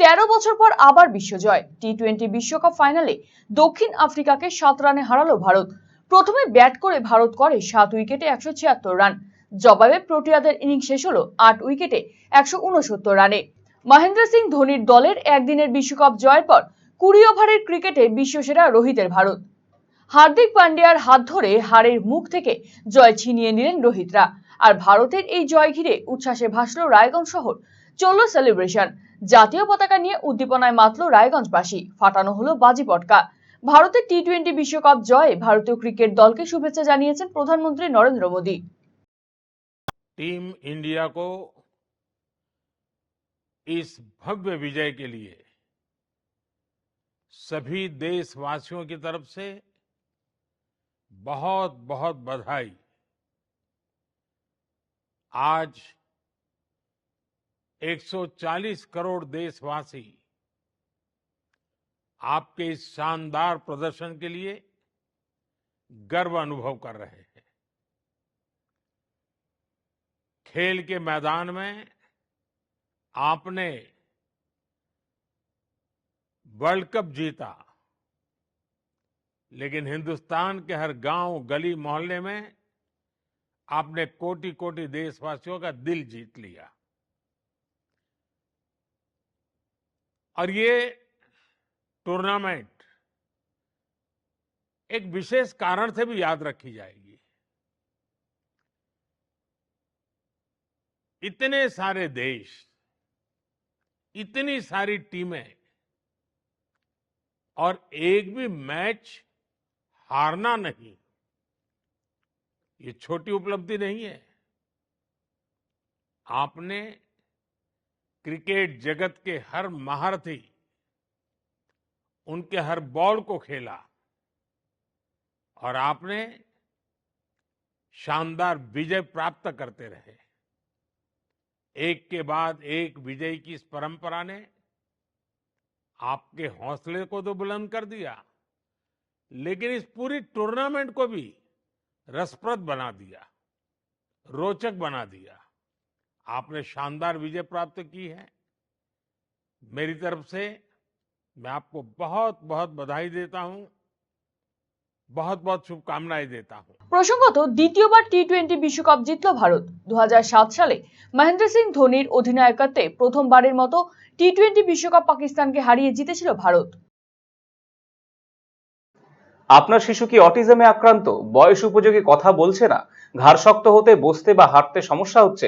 তেরো বছর পর আবার বিশ্বজয়। টি টোয়েন্টি বিশ্বকাপ ফাইনালে দক্ষিণ আফ্রিকাকে সাত রানে হারালো ভারত। প্রথমে ব্যাট করে ভারত করে সাত উইকেটে একশো ছিয়াত্তর রান। জবাবে প্রোটিয়াদের ইনিংস শেষ হলো আট উইকেটে একশো উনসত্তর রানে। মহেন্দ্র সিং ধোনির দলের একদিনের বিশ্বকাপ জয়ের পর কুড়ি ওভারের ক্রিকেটে বিশ্বসেরা রোহিতের ভারত। হার্দিক পান্ডিয়ার হাত ধরে হারের মুখ থেকে জয় ছিনিয়ে নিলেন রোহিতরা। আর ভারতের এই জয় ঘিরে উচ্ছ্বাসে ভাসল রায়গঞ্জ শহর। চলল সেলিব্রেশন জাতীয় পতাকা নিয়ে উদ্দীপনায় মাতল রায়গঞ্জবাসী ফাটানো হলো বাজি পটকা ভারতের টি টোয়েন্টি বিশ্বকাপ জয়ে ভারতীয় ক্রিকেট দলকে শুভেচ্ছা জানিয়েছেন প্রধানমন্ত্রী নরেন্দ্র মোদী टीम इंडिया को इस भव्य विजय के लिए सभी देशवासियों की तरफ से बहुत बहुत बधाई आज 140 करोड़ देशवासी आपके इस शानदार प्रदर्शन के लिए गर्व अनुभव कर रहे हैं। खेल के मैदान में आपने वर्ल्ड कप जीता, लेकिन हिंदुस्तान के हर गाँव, गली, मोहल्ले में आपने कोटि कोटि देशवासियों का दिल जीत लिया। और ये टूर्नामेंट एक विशेष कारण से भी याद रखी जाएगी। इतने सारे देश, इतनी सारी टीमें और एक भी मैच हारना नहीं, ये छोटी उपलब्धि नहीं है। आपने क्रिकेट जगत के हर महारथी उनके हर बॉल को खेला और आपने शानदार विजय प्राप्त करते रहे। एक के बाद एक विजय की इस परंपरा ने आपके हौसले को तो बुलंद कर दिया, लेकिन इस पूरी टूर्नामेंट को भी रसप्रद बना दिया, रोचक बना दिया। आपने शानदार विजय प्राप्त की है मेरी तरफ से मैं आपको बहुत बहुत बधाई देता हूं बहुत बहुत शुभकामनाएं देता हूं প্রসঙ্গত দ্বিতীয়বার টি টোয়েন্টি বিশ্বকাপ জিতল ভারত দু সালে মহেন্দ্র সিং ধোনির অধিনায়কত্বে প্রথমবারের মতো টি টোয়েন্টি বিশ্বকাপ পাকিস্তানকে হারিয়ে জিতেছিল ভারত আপনার শিশু কি অটিজমে আক্রান্ত বয়স উপযোগী কথা বলছে না ঘাড় শক্ত হতে বসতে বা হাঁটতে সমস্যা হচ্ছে